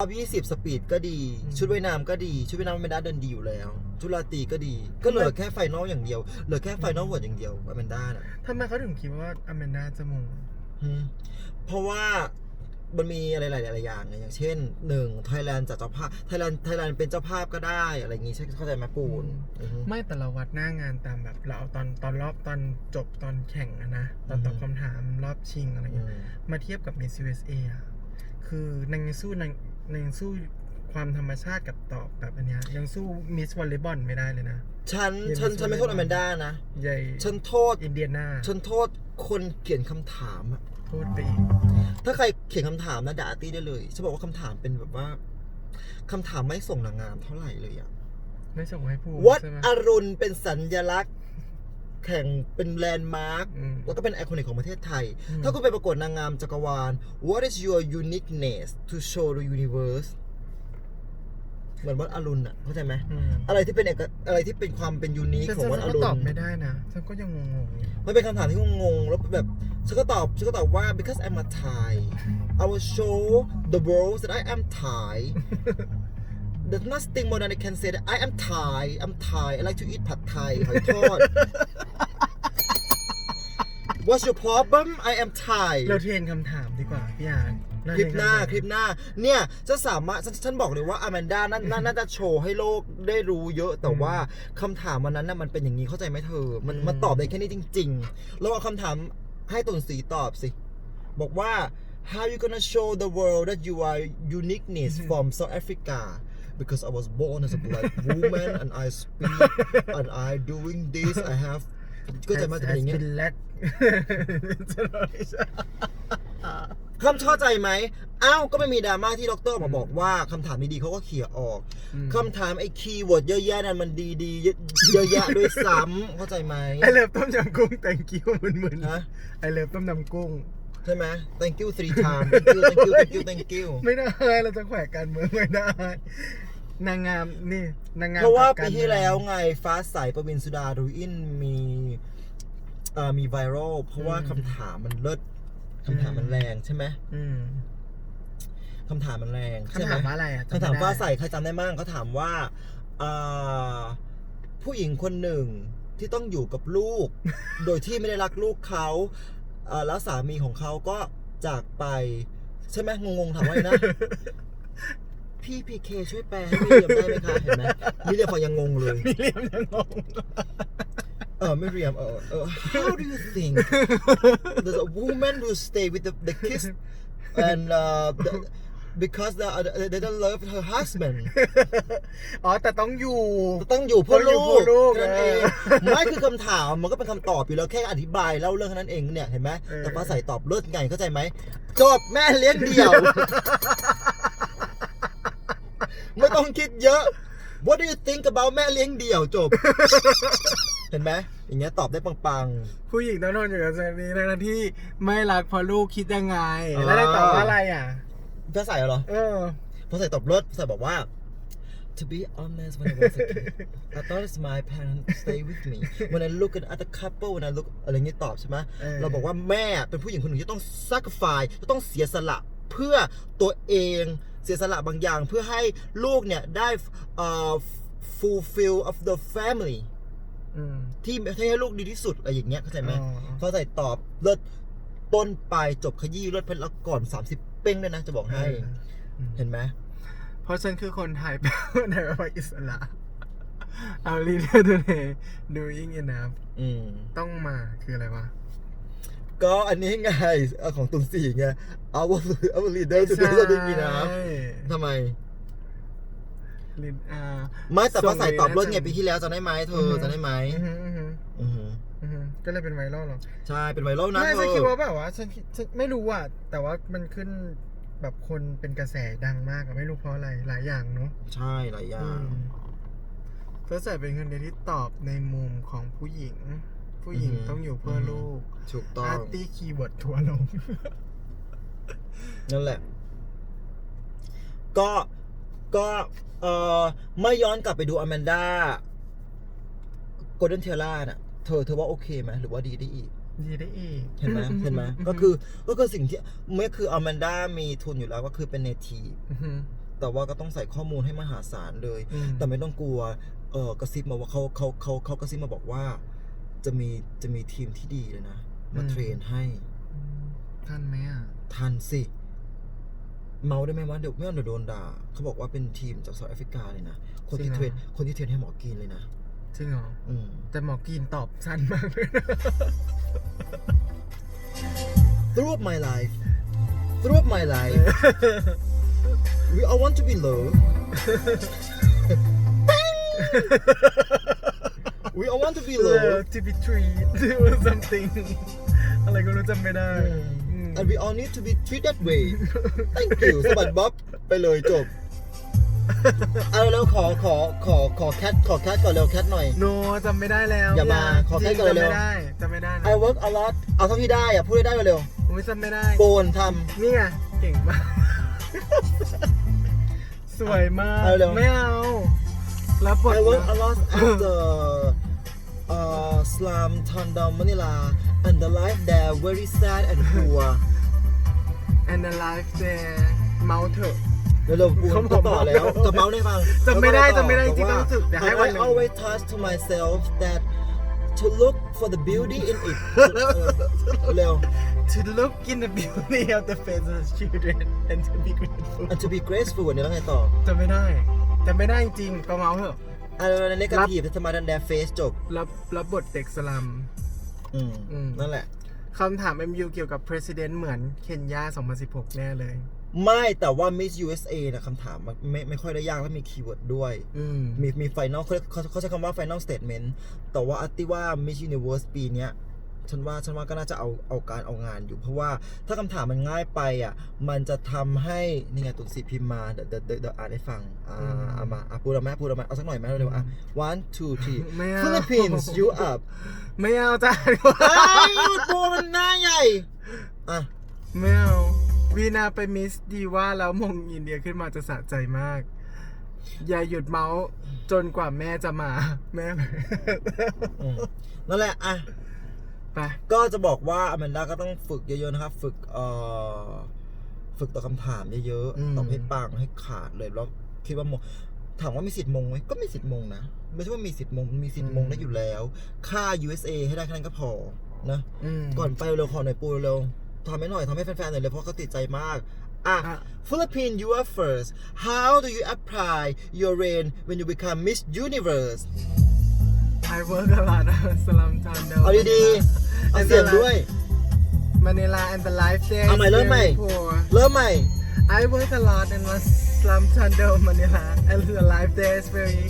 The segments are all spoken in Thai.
รอบ20 สปีดก็ดีอืมชุดว่ายน้ำก็ดี ชุดว่ายน้ำไม่ได้เดินดีอยู่แล้วชุดราตรีก็ดี ก็เหลือแค่ไฟนอลอย่างเดียว เหลือแค่ไฟนอลเวิร์ดอย่างเดียวอแมนด้าน่ะทำไมเขาถึงคิดว่าอแมนดาจะมงอืมเพราะว่ามันมีอะไรหลายๆอย่างไงอย่างเช่นหนึ่งไทยแลนด์จัดเจ้าภาพไทยแลนด์ไทยแลนด์เป็นเจ้าภาพก็ได้อะไรอย่างงี้ใช่เข้าใจไหมปูนอือฮึไม่แต่เราวัดหน้างานตามแบบเราเอาตอนตอนรอบตอนจบตอนแข่งอะนะ ตอนตอบอือฮึคำถามรอบชิงอะไรอืเงี้ยมมาเทียบกับ Miss USA อะคือนางยังสู้นางนาง ยังสู้ความธรรมชาติกับตอบแบบอันเนี้ยยังสู้มิสวอลเลย์บอลไม่ได้เลยนะ ฉัน ฉัน ฉันไม่โทษอแมนด้านะ ใหญ่ ฉันโทษ อินเดียนา ฉันโทษคนเขียนคำถามอะโทษไปอีก ถ้าใครเขียนคำถามนะด่าตี้ได้เลยฉันบอกว่าคำถามเป็นแบบว่าคำถามไม่ส่งนางงามเท่าไหร่เลยอะ ไม่ส่งให้ผู้วัดใช่ไหมอรุณเป็นสัญลักษณ์ แข่งเป็นแลนด์มาร์คอืม แล้วก็เป็นไอคอนิกของประเทศไทยอืมถ้าคุณไปประกวดนางงามจักรวาล What is your uniqueness to show the universe เหมือนวัดอรุณอะเข้าใจไหม อืมอะไรที่เป็นเอกอะไรที่เป็นความเป็นยูนิคแต่ของฉันวัดอก็รุณตอบไม่ได้นะฉันก็ยังงงๆอยู่มันเป็นคำถามที่งงๆแล้วแบบฉันก็ตอบฉันก็ตอบว่า because I'm a Thai I will show the world that I am Thai There's nothing more than I can say that I am Thai I'm Thai I like to eat ผัดไทยหอยทอด What's your problem I am Thai เราเทรนคำถามดีกว่าพี่อาร์ตเรคลิปหน้าเทรคลิปหน้า เนี่ยจะสามารถฉันฉันบอกเลยว่าอแมนด้าน่าน่าน่าจะโชว์ให้โลกได้รู้เยอะแต่ว่าคำถามวันนั้นน่ะมันเป็นอย่างนี้เข้าใจไหมเธอ มันมันตอบได้แค่นี้จริงๆเราเอาคำถามให้ตุนสีตอบสิ บอกว่า how you gonna show the world that you are uniqueness from South Africa because I was born as a black woman and I speak and I doing this I have ก็จะมาจะเป็นอย่างเงี้ยเป็นแลกคำเข้าใจไหมอ้าวก็ไม่มีดราม่าที่ดรออกมาบอกว่าคำถามดีๆเขาก็เขี่ยออกอืมคำถามไอ้คีย์เวิร์ดเยอะแยะนั่นมันดีๆเยอะเยอะแยะด้วยซ้ำเข้าใจไหมไอเลิฟต้มยำกุ้ง thank you มึนฮะๆไอเลิฟต้มยำกุ้งใช่ไหม thank you three times thank you thank you thank you thank you ไม่ได้เราจะแขวะกันเมืองไม่ได้ นางงามนี่นางงามเพราะว่ากับกปีมืองที่แล้วไงฟ้าใสประวินสุดารุอินมีเอ่อมีไวรัลเพราะว่าคำถามมันเลิศคำถามมันแรงใช่ไหมอืมคำถามมันแรงใช่คำไหมถามว่าอะไรอะจำคำถามไได้ฟ้าใสใครจำได้มั่งเขาถามว่าอ่าผู้หญิงคนหนึ่งที่ต้องอยู่กับลูก โดยที่ไม่ได้รักลูกเขาอ่าแล้วสามีของเขาก็จากไปใช่ไหมงงๆถามว่าไงนะ พี่พีเคช่วยแปลให้มิเรียมได้ไหมคะเห็นไหมมิเรียมฟังยังงงเลย มีเลียมยังงง เออมิเรียมเออเออ how do you think there's a woman who stay with the, the kids and uh, the, because the, they don't love her husband อ๋อ แต่ต้องอยู่ ต้องอยู่เพื่อต้องอยู่ลูเพื่อลูกแค่นั้นเองเออไม่คือคำถามมันก็เป็นคำตอบอยู่แล้วแค่อธิบายเล่าเรื่องแค่นั้นเองเนี่ย เห็นไหมเออแต่ฟ้าใสตอบเลิศไงเข้าใจไหมจบแม่เลี้ยงเดี่ยว ไม่ต้องคิดเยอะ What do you think about แม่เลี้ยงเดี่ยวจบ เห็นไหมอย่างเงี้ยตอบได้ปัง ผู้หญิงต้องทนอยู่กับสามีทั้งๆที่ไม่รักเพราะลูกคิดยังไงอ่าแล้วได้ตอบว่าอะไรอะๆฟ้าใสเหรอ เออฟ้าใสตอบเลิศฟ้าใสบอกว่า To be honest, when I was a kid, I thought it's my parents stay with me. When I look at other couple, when I look อะไรเงี้ยตอบใช่ไหมเออ เราบอกว่าแม่เป็นผู้หญิงคนหนึ่งที่ต้อง sacrifice จะต้องเสียสละเพื่อตัวเองเสียสละบางอย่าง เพื่อให้ลูกเนี่ยได้เอ่อ fulfill of the family อืมที่ที่ให้ลูกดีที่สุดอะไรอย่างเงี้ยเข้าใจไหมอ๋อเขาใส่ตอบเลิศต้นปลายจบขยี้เลิศเพชรแล้วก่อน 30 เป้งด้วยนะ จะบอกให้อืมเห็นไหมเพราะฉันคือคนไทยแปลว่าไทยแปลว่าอิสระเอาลีเดอร์ today doing enough อืมต้องมาคืออะไรวะ ก็อันนี้ไงเอาของตุนสีไง our our leader to do ไม่ something ใช่นะทำไมลินอ่าไม่แต่ภาษาส่งเลยตอบเลิศนะไงปีที่แล้วจะได้ไหมเธอจะได้ไหมอือหืออือหืออือหืออือหือก็เลยเป็นไวรัลเหรอ ใช่ เป็นไวรัลนะไม่เธฉันอคิดว่าแบบว่าฉันคิดฉันไม่รู้อะ แต่ว่ามันขึ้นแบบคนเป็นกระแสดังมากอะไม่รู้เพราะอะไรหลายอย่างเนาะ ใช่หลายอย่างเฟิร์สใส่เป็นคนเดียวที่ตอบในมุมของผู้หญิง ผู้หญิงอือหือต้องอยู่เพื่อออหือลูกถูกต้ออางร์ตี้คีย์เวิร์ดทัวร์ลง นั่นแหละ ก็ ก็ เอ่อไม่ย้อนกลับไปดูอแมนดาโกลเด้นเทล่าน่ะ เธอ เธอว่าโอเคไหมหรือว่าดีได้อีก ดีได้อีกเห็นไหมเห็นไหมก็คือ ก็คือสิ่งที่เมื่อคืออแมนดามีทุนอยู่แล้วก็คือเป็นเนทีฟอหือแต่ว่าก็ต้องใส่ข้อมูลให้มหาศาลเลย อืมแต่ไม่ต้องกลัว เออกระซิบมาว่าเขาเขาเขาเขากระซิบมาบอกว่า จะมีจะมีทีมที่ดีเลยนะ มาเทรนให้ทันไหมอะ ทันสิ เมาได้ไหมว่าเดี๋ยวไม่งั้นเดี๋ยวโดนด่าเขาบอกว่าเป็นทีมจากเซาท์แอฟริกาเลยนะ คนที่จริงเทรนเหรอคนที่เทรนให้หมอกินเลยนะจริงเหรอ อืม แต่หมอกีนตอบสั้นมากเลยนะ throughout my life throughout my life we all want to be loved we all want to be loved to be treated or something อะไรก็รู้จำไม่ได้อืม and we all need to be treated that way thank you สะบัดบ๊อบไปเลยจบ เอาเร็วๆขอขอขอขอแคทขอแคทก่อนเร็วแคทหน่อยโนจำไม่ได้แล้วอย่ามาขอแค่จริงก่อนจำเร็ไม่วได้จำไม่ได้นะ I work a lot เอาเท่าที่ได้อะพูดให้ได้เร็วผมจำไม่ได้ ๆโกนท นี่ไงเก่งมาก สวยมาก เอาเร็วไม่เอารั บบท I work นะ a lot at the uh, slum town down Manila and the life there very sad and poor and the life there เมาเถอะ เร็วๆปู เขา น บ ก็ อก ต่อแล้ว จะเมาส์ให้ฟัง จำไม่ได้ แล้วก็ จำไม่ได้ ต่อ จริงๆ บอกว่า ต้องฝึกเดี๋ยวให้ And วัน I หนึ่ง always touch to myself that to look for the beauty in it เออเร็ว to look in the beauty of the faces of children and to be grateful and to be graceful เนี่ยแล้วไงต่อ จำไม่ได้ จำไม่ได้จริงๆก็เมาเถอะอันนั้นในกาทีฟธรรมดันแดเฟสจบ รับรับบทเด็กสลัม อืมอืม นั่นแหละ คำถาม MU เกี่ยวกับ President เหมือนเคนยา 2016 แน่เลย ไม่แต่ว่า Miss USA นะคำถามมันไม่ไม่ค่อยได้ยากและมีคีย์เวิร์ดด้วย อืม มีมีไฟนอลเขาเขาเขาใช้คำว่า final statement แต่ว่าอัตติว่า Miss Universe ปีเนี้ย ฉันว่าฉันว่าก็น่าจะเอาเอาการเอางานอยู่ เพราะว่าถ้าคำถามมันง่ายไปอะมันจะทำให้นี่ไงตุนสีพิมพ์มาเดี๋ยวเดี๋ยวเดี๋ยวเดี๋ยวอ่านให้ฟังอ่าอืมเอามาอะพูดเอาไหมพูดเอาไหมเอาสักหน่อยไหมเร็วๆอะ one two three ไม่เอา Philippines you up ไม่เอาจ้าไอ้ยตัวมันหน้าใหญ่อะไม่เอาวีนาไปมิสดีว่าแล้วมงอินเดียขึ้นมาจะสะใจมาก อย่าหยุดเมาส์จนกว่าแม่จะมา แม่อืมนั่นแหละอะ ไป ก็จะบอกว่าอแมนดาก็ต้องฝึกเยอะๆนะครับ ฝึกเอ่อฝึกตอบคำถามเยอะอืม ๆตอบให้ปังให้ขาดเลยแล้วคิดว่ามงถามว่ามีสิทธิ์มงไหมก็มีสิทธิ์มงนะไม่ใช่ว่ามีสิทธิ์มงมีสิทธิ์มงได้อยู่แล้วค่า USA ให้ได้แค่นั้นก็พอนะ อืมก่อนไปเร็วขอหน่อยปูเร็วทำให้หน่อยทำให้แฟนๆหน่อยเลยเพราะเขาติดใจมาก อะ อะ Philippines you are first how do you apply your reign when you become Miss Universe I work a lot สลัมทันเด เอาดีๆเอาเสียงด้วย มานิลา and the life there เอาใหม่ is เริ่มใหม่ very poor เริ่มใหม่ I work a lot in my slum condo Manila and the life there is very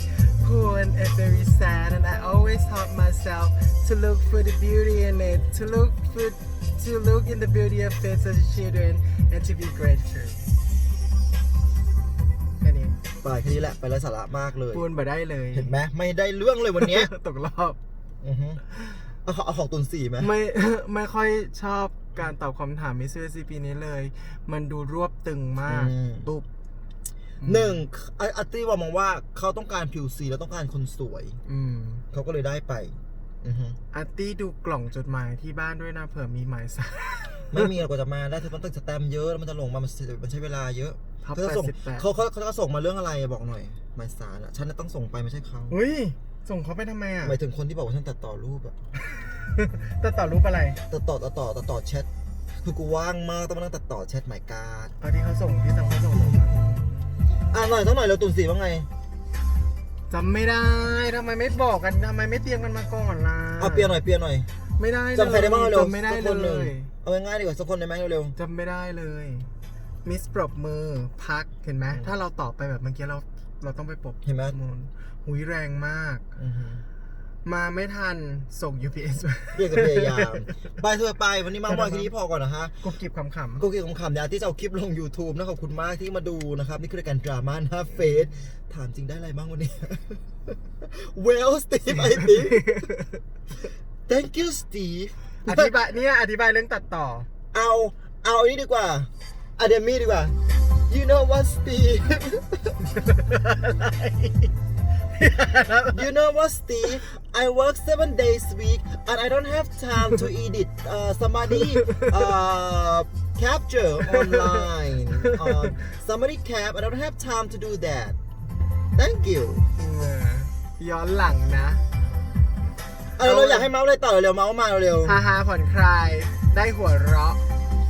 poor and very sad and I always taught myself to look for the beauty in it to look for to look in the beauty of faces of children and to be grateful แค่นี้ ไปแค่นี้แหละไปไร้สาระมากเลย ปูนบ่ได้เลยเห็นไหมไม่ได้เรื่องเลยวันเนี้ยตกรอบ อือฮึเอาของเอาของตุนสี่ไหมไม่ ไม่ค่อยชอบการตอบคำถามมิสเตอร์ซีปีนี้เลย มันดูรวบตึงมากอืมตุบหนึ่งไออาร์ตี้ว่ามองว่าเขาต้องการผิวสีแล้วต้องการคนสวย อืมเขาก็เลยได้ไป อือฮึอาร์ตี้ดูกล่องจดหมายที่บ้านด้วยนะเผื่อมีหมายสาร ไม่มีหรอกกว่าจะมาได้เธอต้องตึกสแตมป์เยอะแล้วมันจะลงมามันมันใช้เวลาเยอะท็อปเขาจะส่ง88เขาเขาเขาจะส่งมาเรื่องอะไรอะบอกหน่อยหมายสารอะฉันน่ะต้องส่งไปไม่ใช่เขาอุ้ย ส่งเขาไปทำไมอะหมายถึงคนที่บอกว่าฉันตัดต่อรูปอะ ตัดต่อรูปอะไรตัดต่อตัดต่อตัดต่อแชทคือกูว่างมากต้องมานั่งตัดต่อแชทหมายการเอาที่เขาส่งที่ทำเขาส่งมาอะหน่อยต้องหน่อยเราตุนสีว่าไงจำไม่ได้ทำไมไม่บอกกันทำไมไม่เตรียมกันมาก่อนล่ะเอาเปลี่ยนหน่อยเปลี่ยนหน่อย ไม่ได้เลยจำใครได้บ้างเร็วจำไม่ได้สักเลคนหนึ่งยเอาง่ายๆดีกว่าสักคนได้ไหมเร็วจำไม่ได้เลย มิสปรบมือพักเห็นไหมอืมถ้าเราตอบไปแบบเมื่อกี้เราเราต้องไปปรบเห็นไหมมูลหุยแรงมากๆอือฮึมาไม่ทันส่ง UPS มาเรียกจะพยายามไปเถอะไปวันนี้มากมอยแค่นี้พอก่อนนะฮะกุบกิบขำก็เกี่ยวกับคำๆเดี๋ยวที่จะเอาคลิปลง YouTube นะขอบคุณมากที่มาดูนะครับ นี่คือรายการดราม่าหน้าเฟซถามจริงได้อะไรบ้างวันนี้ Well Steve I think Thank you Steve ๆ อธิบายเนี่ยอธิบายเรื่องตัดต่อ เอาเอาอันนี้ดีกว่าอะเดมี่ดีกว่า You know what Steve You know what Steve I work seven days a week and I don't have time to edit uh, somebody uh, capture online on somebody cap I don't have time to do that thank you เออย้อนหลังนะ เอาเราอยากให้เมาส์เลยต่อเร็วๆเมาส์มาเร็วฮาฮาผ่อนคลายได้หัวเราะ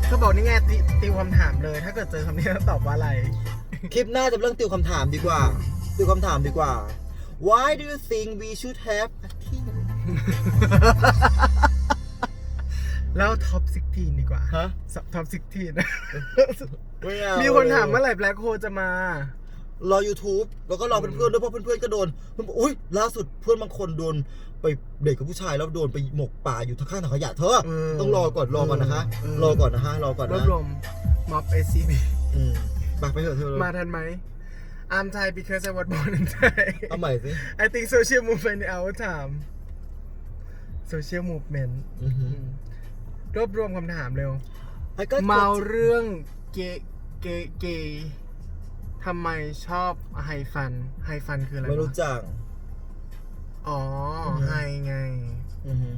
เขาบอกนี่ไงติติวคำถามเลย ถ้าเกิดเจอคำนี้ต้องตอบว่าอะไรๆคลิปหน้าจะเป็นเรื่องติวคำถามดีกว่า ติวคำถามดีกว่า Why do you think we should have a team แล้วท็อปซิกทีนดีกว่าฮะ ท็อปซิกทีนไม่เอามีคนถามเมื่อไหร่แบล็คโฮจะมา รอ YouTube แล้วก็รอเพื่อนๆด้วยเพราะเพื่อนๆก็โดนเพื่อนบอกอุ้ยล่าสุดเพื่อนบางคนโดนไปเด็กกับผู้ชายแล้วโดนไปหมกป่าอยู่ข้างถังขยะเธอเออต้องรอก่อนรอก่อนนะคะเออรอก่อนนะฮะรอก่อนรวนะบรวมม็อบ SCB อืมไปไปเถอะเธอมาทันไหม I'm Thai because I was born in Thai เอาใหม่สิ I think social movement in our time social movement อือหืออืมรวบรวมคำถามเร็วไอ้ก็เมาเรื่องเกย์เกย์เกย์ ทำไมชอบไฮฟัน ไฮฟันคืออะไรไม่รู้วะจัก อ๋ออือฮึไฮไง อือหือ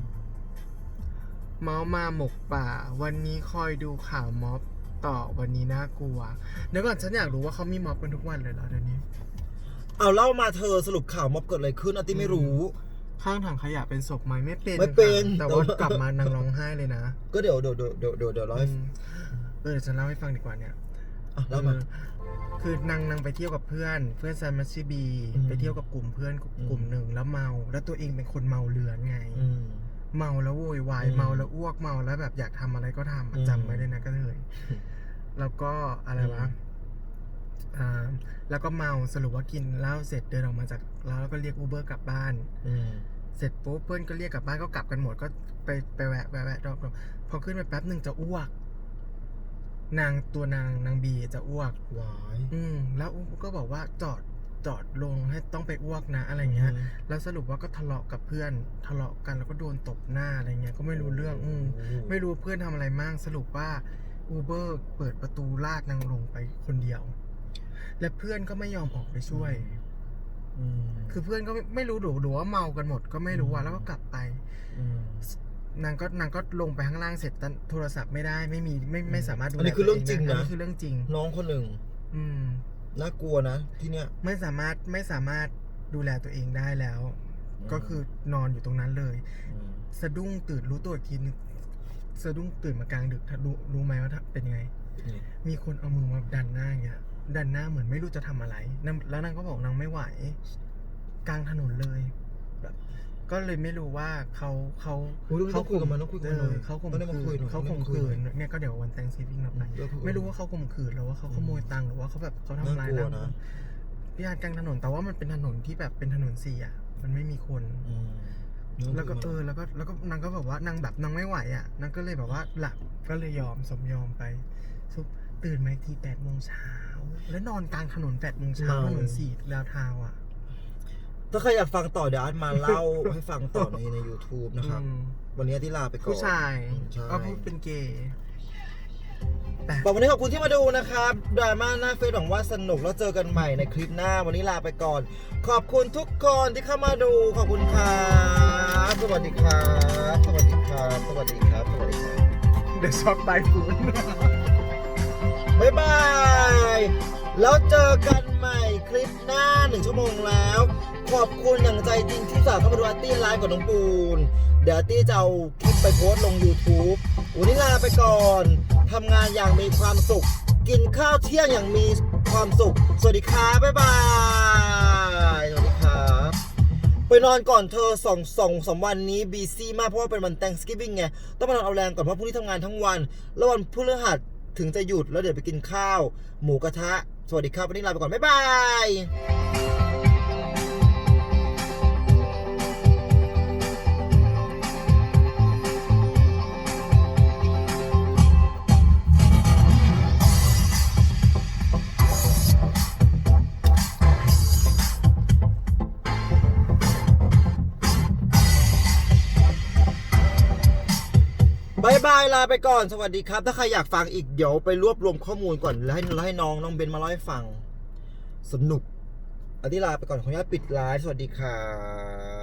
เมามาหมกป่า วันนี้คอยดูข่าวม็อบต่อวันนี้น่ากลัวเดี๋ยวก่อนฉันอยากรู้ว่าเขามีม็อบกันทุกวันเลยเหรอเดี๋ยวนี้ เอาเล่ามาเธอสรุปข่าวม็อบเกิดอะไรขึ้นอาติไม่รู้ ข้างถังขยะเป็นศพไหมไม่เป็นไม่เป็น ค่ะแต่แต่ว่าว่ากลับมานางร้องไห้เลยนะก็เดี๋ยวเดี๋ยวเดี๋ยวเดี๋ยวเดี๋ยวเดี๋ยวเล่าให้อืมเออเดี๋ยวฉันเล่าให้ฟังดีกว่าเนี่ย อะเล่ามา เออ คือนางนางไปเที่ยวกับเพื่อน เพื่อนซันมัชชีบี อืมไปเที่ยวกับกลุ่มเพื่อนกอืมลุ่มหนึ่งแล้วเมา แล้วตัวเองเป็นคนเมาเรือนไงอืมเมาแล้วโวยวายอืมเมาแล้วอ้วกเมาแล้วแบบอยากทำอะไรก็ทำอือะมจำไว้เลยนะก็เลยแล้วก็อะไรวะอืมอ่าแล้วก็เมาสรุปว่ากินเหล้าเสร็จเดินออกมาจากร้านแล้วก็เรียกอูเบอร์กลับบ้านอืมเสร็จปุ๊บเพื่อนก็เรียกกลับบ้านก็กลับกันหมดก็ไปไปแวะแวะแวะรอบๆพอขึ้นไปแป๊บหนึ่งจะอ้วก นางตัวนางนางบีจะอ้วกวายอืมแล้วก็บอกว่าจอดจอดลงให้ต้องไปอ้วกนะอะไรเงี้ย แล้วสรุปว่าก็ทะเลาะกับเพื่อนทะเลาะกันแล้วก็โดนตบหน้าอะไรเงี้ยก็ไม่รู้เรื่องอืมไม่รู้เพื่อนทำอะไรมั่งสรุปว่าอูเบอร์เปิดประตูลากนางลงไปคนเดียว และเพื่อนก็ไม่ยอมออกไปช่วย อืมคือเพื่อนก็ไม่ไม่รู้หรือหรือว่าเมากันหมดก็ไม่รู้อือะมแล้วก็กลับไปม นางก็นางก็ลงไปข้างล่างเสร็จแต่โทรศัพท์ไม่ได้ไม่มีไม่ไม่สามารถดูอันนี้แลคือเรื่องจริงตัวนะอันนี้คือเรื่องจริง น้องคนหนึ่งอืมน่ากลัวนะที่เนี้ยไม่สามารถไม่สามารถดูแลตัวเองได้แล้วอืมก็คือนอนอยู่ตรงนั้นเลยอืมสะดุ้งตื่นรู้ตัวอีกทีนึงสะดุ้งตื่นมากลางดึกถ้ารู้รู้ไหมว่าถ้าเป็นยังไงนี่มีคนเอามือมาดันหน้าอย่างเงี้ยดันหน้าเหมือนไม่รู้จะทำอะไรนางแล้วนางก็บอกนางไม่ไหว กลางถนนเลยแบบ ก็เลยไม่รู้ว่าเขาเขาโอ้ยต้องคุยกับมันต้องคุยกับมันเอหน่ออยเขาข่มต้องได้มาคุขืยนหน่อยเขาข่มต้องได้มาคุยขืนหน่อยเนี่ยก็เดี๋ยววันแตงซีฟิงนับไปเดี๋ยวคุยไม่รู้ว่าเขาข่มขืนหรือว่าเขาขโมยตังค์หรือว่าเขาแบบเขาทำร้ายน่ากลัวนางนะ พิการกลางถนนแต่ว่ามันเป็นถนนที่แบบเป็นถนนสี่อะมันไม่มีคน อืมแล้วก็เออแล้วก็แล้วก็นางก็แบบว่านางแบบนางไม่ไหวอะนางก็เลยแบบว่าหลับก็เลยยอมสมยอมไปซุปตื่นมาอีกทีแปดโมงเช้าแล้วนอนกลางถนนแปดโมงเช้าถนนสี่ดาวเทาวน์อะ ถ้าใครอยากฟังต่อเดี๋ยวอาร์ตมาเล่าให้ฟังต่อในใน YouTube นะครับอืมวันนี้ที่ลาไปก่อนผู้ชายอืมใช่ก็พูดเป็นเกย์แต่บอกวันนี้ขอบคุณที่มาดูนะครับดราม่าหน้าเฟซหวังว่าสนุกแล้วเจอกันใหม่ในคลิปหน้า วันนี้ลาไปก่อน ขอบคุณทุกคนที่เข้ามาดูขอบคุณครับสวัสดีครับสวัสดีครับสวัสดีครับสวัสดีครับเดอะช็อกไบฟูนบ๊ายบายแล้วเจอกันใหม่คลิปหน้าหนึ่งชั่วโมงแล้ว ขอบคุณอย่างใจจริงที่ฝากเข้ามาดูอาร์ตี้ไลฟ์กับน้องปูน เดี๋ยวอาร์ตี้จะเอาคลิปไปโพสต์ลง YouTube วันนี้ลาไปก่อนทำงานอย่างมีความสุข กินข้าวเที่ยงอย่างมีความสุข สวัสดีครับบ๊ายบายสวัสดีครับไปนอนก่อนเธอสองสองสามวันนี้บีซี่มากเพราะว่าเป็นวัน Thanksgiving ไงต้องมานอนเอาแรงก่อนเพราะพรุ่งนี้ทำงานทั้งวัน แล้ววันพฤหัสถึงจะหยุดแล้วเดี๋ยวไปกินข้าว หมูกระทะ สวัสดีครับวันนี้ลาไปก่อนบ๊ายบายายบายลาไปก่อนสวัสดีครับ ถ้าใครอยากฟังอีกเดี๋ยวไปรวบรวมข้อมูลก่อนแล้วให้แล้วให้น้องน้องเบนมาเล่าให้ฟัง สนุกอันนี้ลาไปก่อนขออนุญาตปิดไลฟ์สวัสดีครับ